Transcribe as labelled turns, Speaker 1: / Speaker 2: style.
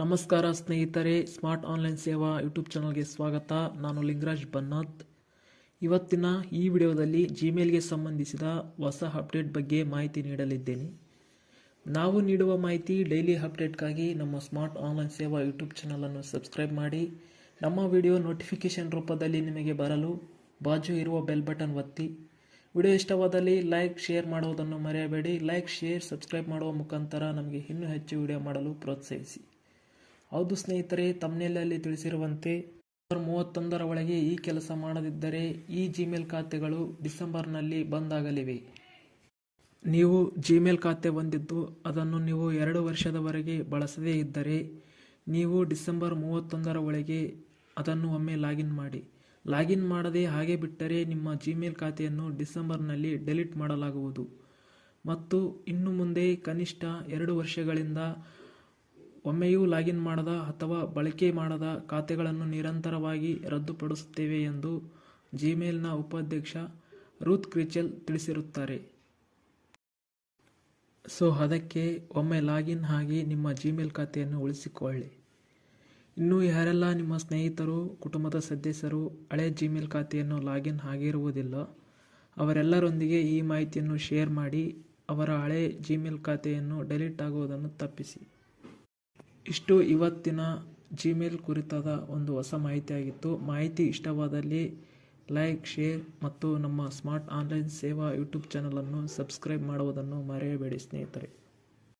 Speaker 1: ನಮಸ್ಕಾರ ಸ್ನೇಹಿತರೆ, smart online ಸೇವಾ ಯೂಟ್ಯೂಬ್ ಚಾನಲ್ಗೆ ಸ್ವಾಗತ. ನಾನು ಲಿಂಗರಾಜ್ ಬನ್ನತ್. ಇವತ್ತಿನ ಈ ವಿಡಿಯೋದಲ್ಲಿ ಜಿಮೇಲ್ಗೆ ಸಂಬಂಧಿಸಿದ ಹೊಸ ಅಪ್ಡೇಟ್ ಬಗ್ಗೆ ಮಾಹಿತಿ ನೀಡಲಿದ್ದೇನೆ. ನಾವು ನೀಡುವ ಮಾಹಿತಿ ಡೈಲಿ ಅಪ್ಡೇಟ್ಗಾಗಿ ನಮ್ಮ ಸ್ಮಾರ್ಟ್ ಆನ್ಲೈನ್ ಸೇವಾ ಯೂಟ್ಯೂಬ್ ಚಾನಲನ್ನು ಸಬ್ಸ್ಕ್ರೈಬ್ ಮಾಡಿ. ನಮ್ಮ ವಿಡಿಯೋ ನೋಟಿಫಿಕೇಷನ್ ರೂಪದಲ್ಲಿ ನಿಮಗೆ ಬರಲು ಬಾಜು ಇರುವ ಬೆಲ್ ಬಟನ್ ಒತ್ತಿ. ವಿಡಿಯೋ ಇಷ್ಟವಾದಲ್ಲಿ ಲೈಕ್, ಶೇರ್ ಮಾಡುವುದನ್ನು ಮರೆಯಬೇಡಿ. ಲೈಕ್, ಶೇರ್, ಸಬ್ಸ್ಕ್ರೈಬ್ ಮಾಡುವ ಮುಖಾಂತರ ನಮಗೆ ಇನ್ನೂ ಹೆಚ್ಚು ವಿಡಿಯೋ ಮಾಡಲು ಪ್ರೋತ್ಸಾಹಿಸಿ. ಹೌದು ಸ್ನೇಹಿತರೆ ತಮ್ಮನೆಯಲ್ಲಿ ತಿಳಿಸಿರುವಂತೆ ಡಿಸೆಂಬರ್ ಮೂವತ್ತೊಂದರ ಒಳಗೆ ಈ ಕೆಲಸ ಮಾಡದಿದ್ದರೆ ಈ ಜಿಮೇಲ್ ಖಾತೆಗಳು ಡಿಸೆಂಬರ್ನಲ್ಲಿ ಬಂದ್ ಆಗಲಿವೆ ನೀವು ಜಿಮೇಲ್ ಖಾತೆ ಹೊಂದಿದ್ದು ಅದನ್ನು ನೀವು ಎರಡು ವರ್ಷದವರೆಗೆ ಬಳಸದೇ ಇದ್ದರೆ ನೀವು ಡಿಸೆಂಬರ್ ಮೂವತ್ತೊಂದರ ಒಳಗೆ ಅದನ್ನು ಒಮ್ಮೆ ಲಾಗಿನ್ ಮಾಡಿ. ಲಾಗಿನ್ ಮಾಡದೆ ಹಾಗೆ ಬಿಟ್ಟರೆ ನಿಮ್ಮ ಜಿಮೇಲ್ ಖಾತೆಯನ್ನು ಡಿಸೆಂಬರ್ನಲ್ಲಿ ಡೆಲೀಟ್ ಮಾಡಲಾಗುವುದು. ಮತ್ತು ಇನ್ನು ಮುಂದೆ ಕನಿಷ್ಠ ಎರಡು ವರ್ಷಗಳಿಂದ ಒಮ್ಮೆಯೂ ಲಾಗಿನ್ ಮಾಡದ ಅಥವಾ ಬಳಕೆ ಮಾಡದ ಖಾತೆಗಳನ್ನು ನಿರಂತರವಾಗಿ ರದ್ದುಪಡಿಸುತ್ತೇವೆ ಎಂದು ಜಿಮೇಲ್ನ ಉಪಾಧ್ಯಕ್ಷ ರೂತ್ ಕ್ರಿಚೆಲ್ ತಿಳಿಸಿರುತ್ತಾರೆ. ಸೊ, ಅದಕ್ಕೆ ಒಮ್ಮೆ ಲಾಗಿನ್ ಆಗಿ ನಿಮ್ಮ ಜಿಮೇಲ್ ಖಾತೆಯನ್ನು ಉಳಿಸಿಕೊಳ್ಳಿ. ಇನ್ನೂ ಯಾರೆಲ್ಲ ನಿಮ್ಮ ಸ್ನೇಹಿತರು, ಕುಟುಂಬದ ಸದಸ್ಯರು ಹಳೆ ಜಿಮೇಲ್ ಖಾತೆಯನ್ನು ಲಾಗಿನ್ ಆಗಿರುವುದಿಲ್ಲ ಅವರೆಲ್ಲರೊಂದಿಗೆ ಈ ಮಾಹಿತಿಯನ್ನು ಶೇರ್ ಮಾಡಿ ಅವರ ಹಳೆ ಜಿಮೇಲ್ ಖಾತೆಯನ್ನು ಡೆಲೀಟ್ ಆಗುವುದನ್ನು ತಪ್ಪಿಸಿ. ಇಷ್ಟು ಇವತ್ತಿನ ಜಿಮೇಲ್ ಕುರಿತಾದ ಒಂದು ಹೊಸ ಮಾಹಿತಿಯಾಗಿತ್ತು. ಮಾಹಿತಿ ಇಷ್ಟವಾದಲ್ಲಿ ಲೈಕ್ ಶೇರ್ ಮತ್ತು ನಮ್ಮ ಸ್ಮಾರ್ಟ್ ಆನ್ಲೈನ್ ಸೇವಾ ಯೂಟ್ಯೂಬ್ ಚಾನಲನ್ನು ಸಬ್ಸ್ಕ್ರೈಬ್ ಮಾಡುವುದನ್ನು ಮರೆಯಬೇಡಿ ಸ್ನೇಹಿತರೆ.